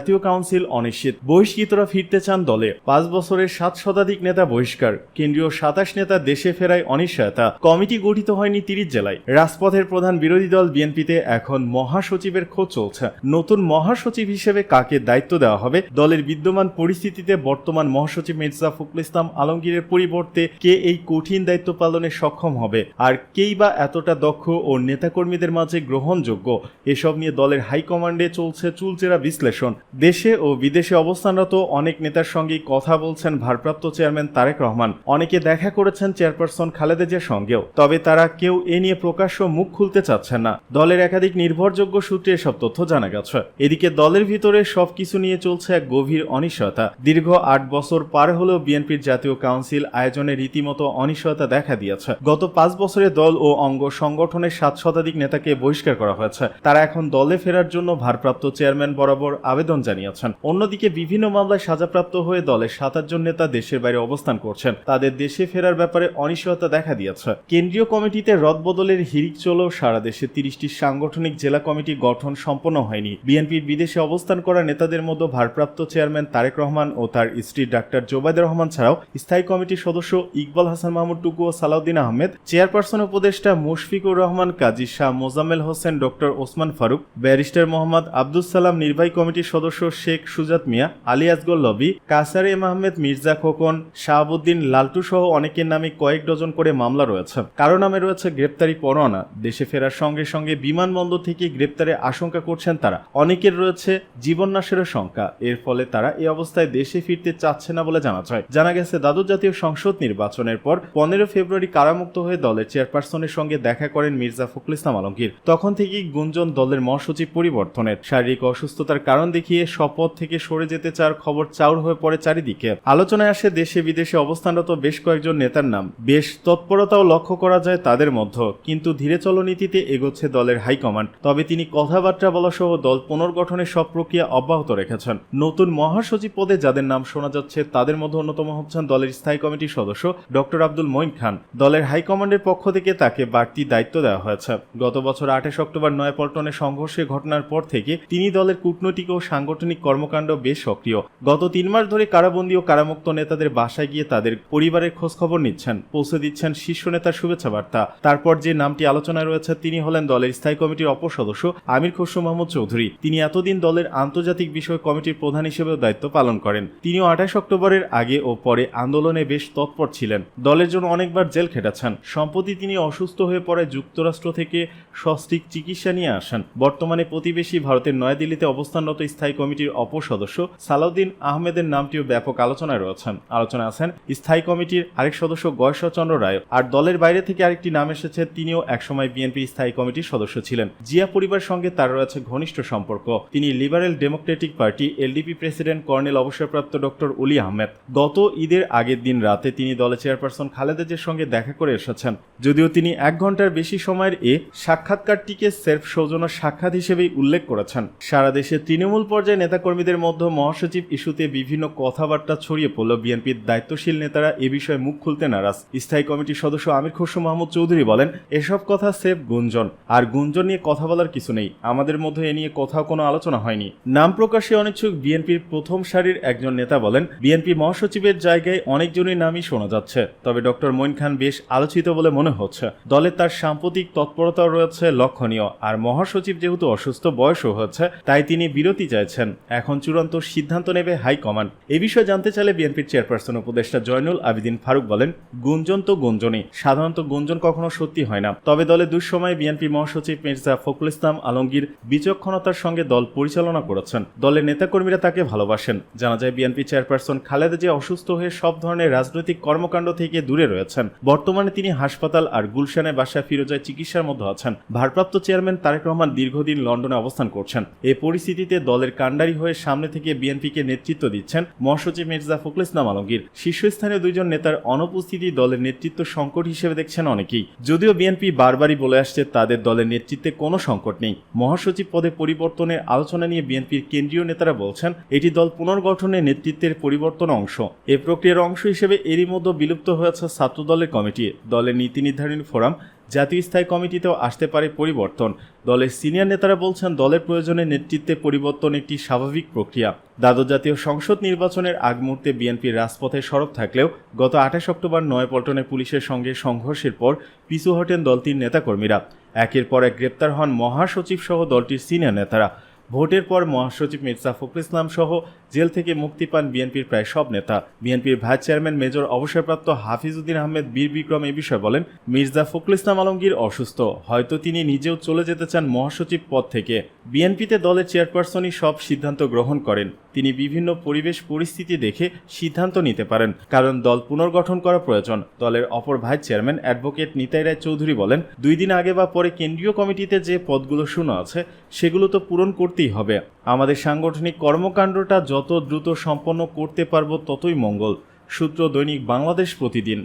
জাতীয় কাউন্সিল অনিশ্চিত। বহিষ্কৃতরা ফিরতে চান দলে। পাঁচ বছরের সাত শতাধিক নেতা বহিষ্কার। কেন্দ্রীয় সাতাশ নেতা দেশে ফেরায় অনিশ্চয়তা। কমিটি গঠিত হয়নি তিরিশ জেলায়। রাজপথের প্রধান বিরোধী দল বিএনপিতে এখন মহাসচিবের খোঁজ চলছে। নতুন মহাসচিব হিসেবে কাকে দায়িত্ব দেওয়া হবে? দলের বিদ্যমান পরিস্থিতিতে বর্তমান মহাসচিব মির্জা ফখরুল ইসলাম আলমগীরের পরিবর্তে কে এই কঠিন দায়িত্ব পালনে সক্ষম হবে? আর কেই বা এতটা দক্ষ ও নেতাকর্মীদের মাঝে গ্রহণযোগ্য? এসব নিয়ে দলের হাইকমান্ডে চলছে চুলচেরা বিশ্লেষণ। দেশে ও বিদেশে অবস্থানরত অনেক নেতার সঙ্গে কথা বলছেন ভারপ্রাপ্ত চেয়ারম্যান তারেক রহমান। অনেকে দেখা করেছেন চেয়ারপারসন খালেদা জিয়ার সঙ্গেও। তবে তারা কেউ এ নিয়ে প্রকাশ্য মুখ খুলতে চাচ্ছেন না। দলের একাধিক নির্ভরযোগ্য সূত্রে এসব তথ্য জানা গেছে। এদিকে দলের ভিতরে সবকিছু নিয়ে চলছে এক গভীর অনিশ্চয়তা। দীর্ঘ আট বছর পার হলেও বিএনপির জাতীয় কাউন্সিল আয়োজনে রীতিমতো অনিশ্চয়তা দেখা দিয়েছে। গত পাঁচ বছরে দল ও অঙ্গ সংগঠনের সাত শতাধিক নেতাকে বহিষ্কার করা হয়েছে। তারা এখন দলে ফেরার জন্য ভারপ্রাপ্ত চেয়ারম্যান বরাবর আবেদন জানিয়েছেন। অন্যদিকে বিভিন্ন মামলায় সাজাপ্রাপ্ত হয়ে দলের সাতাশ জন নেতা দেশের বাইরে অবস্থান করছেন। তাদের দেশে ফেরার ব্যাপারে অনিশ্চয়তা দেখা দিয়েছে। কেন্দ্রীয় কমিটিতে রদবদলের হিরিক চলেও সারা দেশে তিরিশটি সাংগঠনিক জেলা কমিটি গঠন সম্পন্ন হয়নি। বিএনপির বিদেশে অবস্থান করা নেতাদের মধ্যে ভারপ্রাপ্ত চেয়ারম্যান তারেক রহমান ও তার স্ত্রী ডাক্তার জোবায়দা রহমান ছাড়াও স্থায়ী কমিটির সদস্য ইকবাল হাসান মাহমুদ টুকু ও সালাউদ্দিন আহমেদ, চেয়ারপারসন উপদেষ্টা মুশফিকুর রহমান, কাজী শাহ মোজাম্মেল হোসেন, ডক্টর ওসমান ফারুক, ব্যারিস্টার মোহাম্মদ আব্দুল সালাম নির্বাহী কমিটির সদস্য শেখ সুজাত মিয়া, আলী আসগর লবি কাসার এম আহমেদ মির্জা খোকন, শাহাবুদ্দিন লালটু সহ অনেকের নামে কয়েক ডজন করে মামলা রয়েছে। কারও নামে রয়েছে গ্রেপ্তারি পরোয়ানা। দেশে ফেরার সঙ্গে সঙ্গে বিমানবন্দর থেকে গ্রেপ্তারের আশঙ্কা করছেন তারা। অনেকের রয়েছে জীবননাশেরও শঙ্কা। এর ফলে তারা এই অবস্থায় দেশে ফিরতে চাচ্ছে না বলে জানা যায়। জানা গেছে দ্বাদশ জাতীয় সংসদ নির্বাচনের পর পনেরো ফেব্রুয়ারি কারামুক্ত হয়ে দলের চেয়ারপারসনের সঙ্গে দেখা করেন মির্জা ফখরুল ইসলাম আলমগীর। তখন থেকেই গুঞ্জন দলের মহাসচিব পরিবর্তনের। শারীরিক অসুস্থতার কারণ দেখিয়ে শপথ থেকে সরে যেতে চার খবর চাউর হয়ে পড়ে চারিদিকে। আলোচনায় আসে দেশে বিদেশে অবস্থানরত বেশ কয়েকজন নেতার নাম। বেশ তৎপরতাও লক্ষ্য করা যায় তাদের মধ্যে। কিন্তু ধীরে চলনীতিতে এগোচ্ছে দলের হাইকমান্ড। তবে তিনি কথাবার্তা বলা সহ দল পুনর্গঠনের সব প্রক্রিয়া অব্যাহত রেখেছেন। নতুন মহাসচিব পদে যাদের নাম শোনা যাচ্ছে, তাদের মধ্যে অন্যতম হচ্ছেন দলের স্থায়ী কমিটির সদস্য ডক্টর আব্দুল মঈন খান। দলের হাইকমান্ডের পক্ষ থেকে তাকে বাড়তি দায়িত্ব দেওয়া হয়েছে। গত বছর আঠাশ অক্টোবর নয়াপল্টনে সংঘর্ষের ঘটনার পর থেকে তিনি দলের কূটনৈতিক ও সাংগঠনিক কর্মকাণ্ড বেশ সক্রিয়। গত তিন মাস ধরে কারাবন্দী ও কারামুক্ত নেতাদের বাসায় গিয়ে তাদের পরিবারের খোঁজখবর নিচ্ছেন, পৌঁছে দিচ্ছেন শীর্ষ নেতার শুভেচ্ছা বার্তা। তারপর যে নামটি আলোচনায় রয়েছে, তিনি হলেন দলের স্থায়ী কমিটির অপর সদস্য আমির খসরু মাহমুদ চৌধুরী। তিনি এতদিন দলের আন্তর্জাতিক বিষয় কমিটির প্রধান হিসেবেও দায়িত্ব পালন করেন। তিনিও আঠাশ অক্টোবরের আগে ও পরে আন্দোলনে বেশ তৎপর ছিলেন। দলের জন্য অনেকবার জেল খেটেছেন। সম্প্রতি তিনি অসুস্থ হয়ে পড়ে যুক্তরাষ্ট্র থেকে সস্ত্রিক চিকিৎসা নিয়ে আসেন। বর্তমানে প্রতিবেশী ভারতের নয়াদিল্লিতে অবস্থানরত স্থায়ী কমিটির অপর সদস্য সালাউদ্দিন আহমেদের নামটিও ব্যাপক আলোচনায় রয়েছেন। আলোচনা আছেন স্থায়ী কমিটির আরেক সদস্য গয়েশ্বরচন্দ্র রায়। আর দলের বাইরে থেকে আরেকটি নাম এসেছে, তিনিও একসময় বিএনপি স্থায়ী কমিটির সদস্য ছিলেন। জিয়া পরিবার সঙ্গে তার রয়েছে ঘনিষ্ঠ সম্পর্ক। তিনি liberal democratic party LDP president colonel অবসরপ্রাপ্ত ডক্টর উলি আহমেদ। গত ঈদের আগের দিন রাতে তিনি দলের চেয়ারপারসন খালেদা জিয়ার সঙ্গে দেখা করে এসেছেন। যদিও তিনি এক ঘণ্টার বেশি সময়ের এ সাক্ষাৎকারটিকে সেলফ সৌজন্য সাক্ষাৎ হিসেবেই উল্লেখ করেছেন। সারা দেশে তৃণমূল পর্যায়ে নেতাকর্মীদের মধ্যে মহাসচিব ইস্যুতে বিভিন্ন কথাবার্তা ছড়িয়ে পড়ল বিএনপির দায়িত্বশীল নেতারা এ বিষয়ে মুখ খুলতে নারাজ। স্থায়ী কমিটির সদস্য আমির খসরু মাহমুদ চৌধুরী বলেন, এসব কথা সেফ গুঞ্জন। আর গুঞ্জন নিয়ে কথা বলার কিছু নেই। আমাদের মধ্যে এ নিয়ে কোথাও কোনো আলোচনা হয়নি। নাম প্রকাশে অনিচ্ছুক বিএনপির প্রথম সারির একজন নেতা বলেন, বিএনপি মহাসচিবের জায়গায় অনেকজনই নামই শোনা যাচ্ছে। তবে ডক্টর মঈন খান বেশ আলোচিত বলে মনে হচ্ছে। দলে তার সাম্প্রতিক তৎপরতা রয়েছে লক্ষণীয়। আর মহাসচিব যেহেতু অসুস্থ, বয়সও হচ্ছে তাই তিনি বিরতি চাইছেন। এখন চূড়ান্ত সিদ্ধান্ত নেবে হাইকমান্ড এ বিষয়ে জানতে চাইলে বিএনপির চেয়ারপারসন উপদেষ্টা জয়নুল আবিদিন ফারুক বলেন, গুঞ্জন তো গুঞ্জনই, সাধারণত গুঞ্জন কখনো সত্যি হয় না। তবে দলে দুঃসময়ে বিএনপি মহাসচিব মির্জা ফখরুল ইসলাম আলমগীর বিচক্ষণতার সঙ্গে দল পরিচালনা করেছেন। দলের নেতাকর্মীরা তাকে ভালোবাসেন। জানা যায়, বিএনপি চেয়ারপারসন খালেদা জিয়া অসুস্থ হয়ে সব ধরনের রাজনৈতিক কর্মকাণ্ড থেকে দূরে রয়েছেন। বর্তমানে তিনি হাসপাতাল আর গুলশানে বাসায় ফিরোজায় চিকিৎসার মধ্যে আছেন। ভারপ্রাপ্ত চেয়ারম্যান তারেক রহমান দীর্ঘদিন লন্ডনে অবস্থান করছেন। এই পরিস্থিতিতে দলের কাণ্ডারি হয়ে সামনে থেকে বিএনপিকে নেতৃত্ব দিচ্ছেন মহাসচিব মির্জা ফখরুল ইসলাম আলমগীর। শীর্ষস্থানীয় দুইজন নেতার অনুপস্থিতি দলের নেতৃত্ব সংকট হিসেবে দেখছেন অনেকেই। যদিও বিএনপি বারবারই বলে আসছে তাদের দলের নেতৃত্বে কোনো সংকট নেই। মহাসচিব পদে পরিবর্তনের আলোচনা নিয়ে বিএনপির কেন্দ্রীয় নেতারা বলছেন, এটি দল পুনর্গঠনের নেতৃত্বের পরিবর্তন অংশ। এ প্রক্রিয়ার অংশ হিসেবে এরই মধ্যে বিলুপ্ত হয়েছে ছাত্র দলের কমিটি। দলের নীতি নির্ধারণী ফোরাম জাতীয় স্থায়ী কমিটিতেও আসতে পারে পরিবর্তন। দলের সিনিয়র নেতারা বলছেন, দলের প্রয়োজনে নেতৃত্বে পরিবর্তন একটি স্বাভাবিক প্রক্রিয়া। দ্বাদশ জাতীয় সংসদ নির্বাচনের আগ মুহূর্তে বিএনপির রাজপথে সরব থাকলেও গত আঠাশ অক্টোবর নয়াপল্টনে পুলিশের সঙ্গে সংঘর্ষের পর পিছু হটেন দলটির নেতাকর্মীরা। একের পর এক গ্রেপ্তার হন মহাসচিব সহ দলটির সিনিয়র নেতারা। ভোটের পর মহাসচিব মির্জা ফখরুল ইসলাম সহ জেল থেকে মুক্তি পান বিএনপির প্রায় সব নেতা। বিএনপির ভাইস চেয়ারম্যান মেজর অবসরপ্রাপ্ত হাফিজউদ্দিন আহমেদ বীর বিক্রম এ বিষয়ে বলেন, মির্জা ফখরুল ইসলাম আলমগীর অসুস্থ। হয়তো তিনি নিজেও চলে যেতে চান মহাসচিব পদ থেকে। বিএনপিতে দলের চেয়ারপারসনই সব সিদ্ধান্ত গ্রহণ করেন। তিনি বিভিন্ন পরিবেশ পরিস্থিতি দেখে সিদ্ধান্ত নিতে পারেন। কারণ দল পুনর্গঠন করা প্রয়োজন। দলের অপর vice chairman advocate Nitai Roy Chowdhury বলেন, দুই দিন আগে বা পরে কেন্দ্রীয় কমিটিতে যে পদগুলো শূন্য আছে, সেগুলো তো পূরণ করতেই হবে। আমাদের সাংগঠনিক কর্মকাণ্ডটা যত দ্রুত সম্পন্ন করতে পারব ততই মঙ্গল। সূত্র দৈনিক বাংলাদেশ প্রতিদিন।